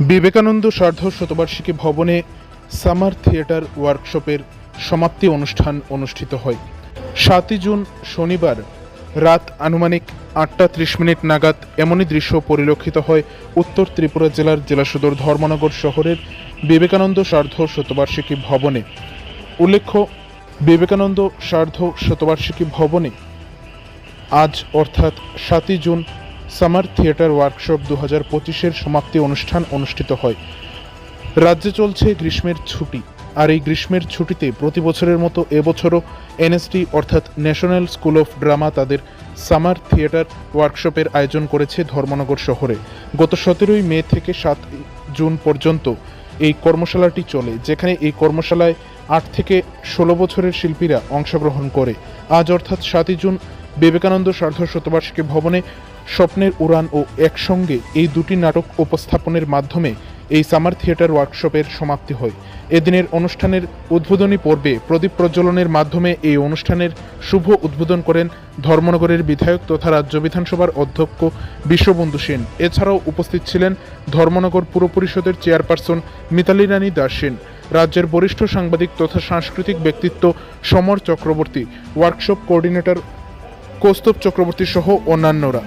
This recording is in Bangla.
বিবেকানন্দ সার্ধ শতবার্ষিকী ভবনে সামার থিয়েটার ওয়ার্কশপের সমাপ্তি অনুষ্ঠান অনুষ্ঠিত হয়। সাতই জুন শনিবার রাত আনুমানিক আটটা ত্রিশ মিনিট নাগাদ এমনই দৃশ্য পরিলক্ষিত হয় উত্তর ত্রিপুরা জেলার জেলা সদর ধর্মনগর শহরের বিবেকানন্দ সার্ধ শতবার্ষিকী ভবনে। উল্লেখ্য, বিবেকানন্দ সার্ধ শতবার্ষিকী ভবনে আজ অর্থাৎ সাতই জুন সামার থিয়েটার ওয়ার্কশপ দু হাজার পঁচিশের সমাপ্তি অনুষ্ঠান অনুষ্ঠিত হয়। রাজ্যে চলছে গ্রীষ্মের ছুটি, আর এই গ্রীষ্মের ছুটিতে প্রতি বছরের মতো এবছরও এনএসডি অর্থাৎ ন্যাশনাল স্কুল অফ ড্রামা তাদের সামার থিয়েটার ওয়ার্কশপের আয়োজন করেছে ধর্মনগর শহরে। গত সতেরোই মে থেকে সাত জুন পর্যন্ত এই কর্মশালাটি চলে, যেখানে এই কর্মশালায় আট থেকে ষোলো বছরের শিল্পীরা অংশগ্রহণ করে। আজ অর্থাৎ সাতই জুন বিবেকানন্দ সার্ধ শতবার্ষিকী ভবনে স্বপ্নের উড়ান ও একসঙ্গে এই দুটি নাটক উপস্থাপনের মাধ্যমে এই সামার থিয়েটার ওয়ার্কশপের সমাপ্তি হয়। এদিনের অনুষ্ঠানের উদ্বোধনী পর্বে প্রদীপ প্রজ্বলনের মাধ্যমে এই অনুষ্ঠানের শুভ উদ্বোধন করেন ধর্মনগরের বিধায়ক তথা রাজ্য বিধানসভার অধ্যক্ষ বিশ্ববন্ধু সেন। এছাড়াও উপস্থিত ছিলেন ধর্মনগর পুর পরিষদের চেয়ারপারসন মিতালি রানী দাস সেন। রাজ্যের বরিষ্ঠ সাংবাদিক তথা সাংস্কৃতিক ব্যক্তিত্ব সমর চক্রবর্তী। ওয়ার্কশপ কোঅর্ডিনেটর কৌস্তব চক্রবর্তী সহ অন্যান্যরা।